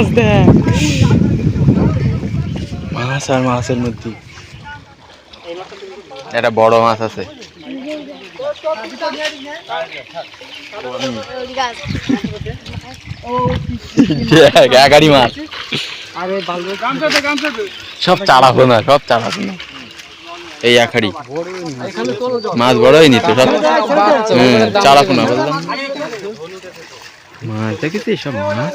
মাছ দেখ মাছ আর মাছের মধ্যে। একটা বড় মাছ আছে। দেখ, মাছ। সব চাড়াবো না সব চাড়াবো না এই একারি মাছ বড় হয়নি তো সব হুম চাড়াবো না বললাম। মাছ দেখেছিস সব মাছ?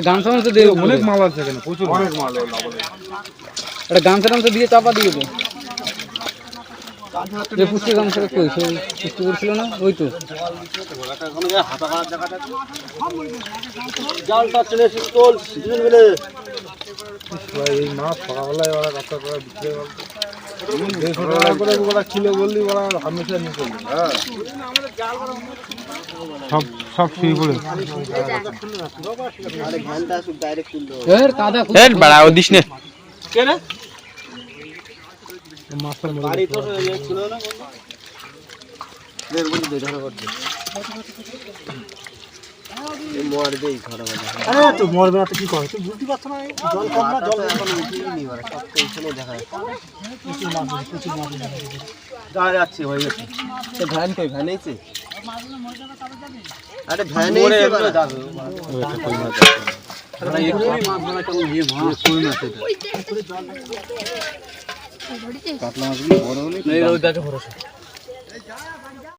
গান সামনে তো দিয়ে অনেক মাল আছে এখানে প্রচুর অনেক মাল এটা গান সামনে তো দিয়ে চাপা দিয়ে দে যে পুষ্টি গান সেটা কই সে পুষ্টি করছিল না ওই তো এই মাছ সকালবেলায় ওরা রাস্তা করে বিক্রি করে দেড়শো টাকা করে ওরা কিলো বললি ওরা হামেশা নিয়ে চলবে সব সব শুয়ে পড়ে এর কাদা এর বাড়া, ও দিস নে। মাছের মধ্যে তো মরবে না তো কি করে? তুই বুঝতে পারছ না জল কম না জল যা যাচ্ছে হয়ে গেছে। তো ভ্যান কই? ভ্যান এইছে আরে ভ্যান এইছে যাবে। এই ওই দেখে ভরসা।